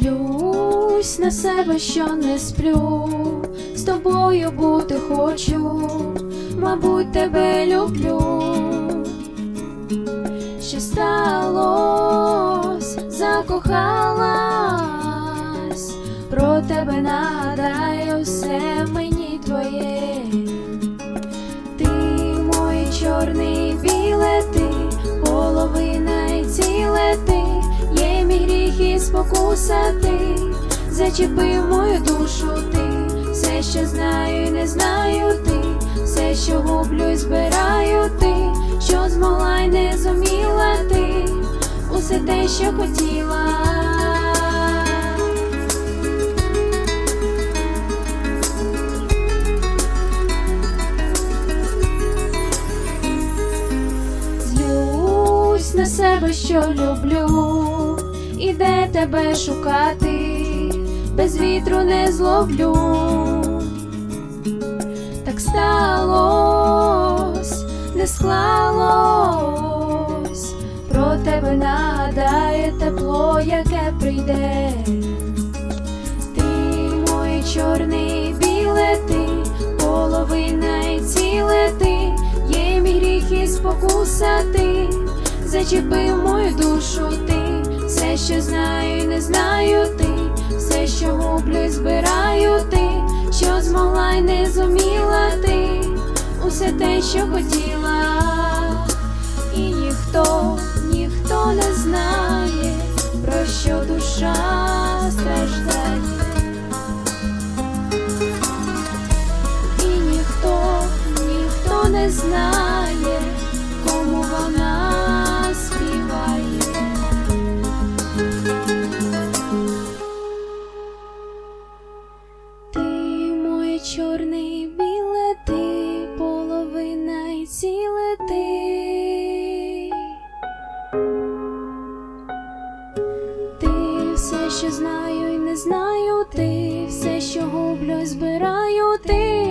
Злюсь на себе, що не сплю, з тобою бути хочу, мабуть, тебе люблю. Що сталося, закохалась, про тебе нагадаю, все спокуса ти, зачепив мою душу ти, все, що знаю не знаю ти, все, що гублю і збираю ти, що змогла й не зуміла ти, усе те, що хотіла. Злюсь на себе, що люблю, і де тебе шукати, без вітру не зловлю. Так сталось, не склалось, про тебе нагадає тепло, яке прийде. Ти моє чорний біле, ти половина і ціле ти, є мій гріх і спокуса ти, зачепив мою душу ти, все, що знаю не знаю ти, все, що гублю збираю ти, що змогла й не зуміла ти, усе те, що хотіла, і ніхто що знаю і не знаю, ти все, що гублю збираю ти.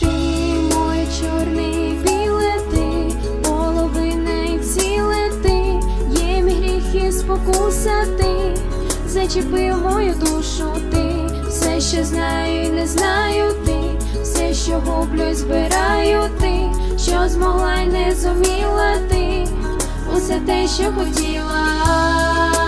Ти чорне біле, половина і ціле ти, є мій спокуса ти, зачепив мою душу ти, все, що знаю і не знаю ти, все, що гублю збираю ти, що змогла й не зуміла ти, усе те, що хотіла.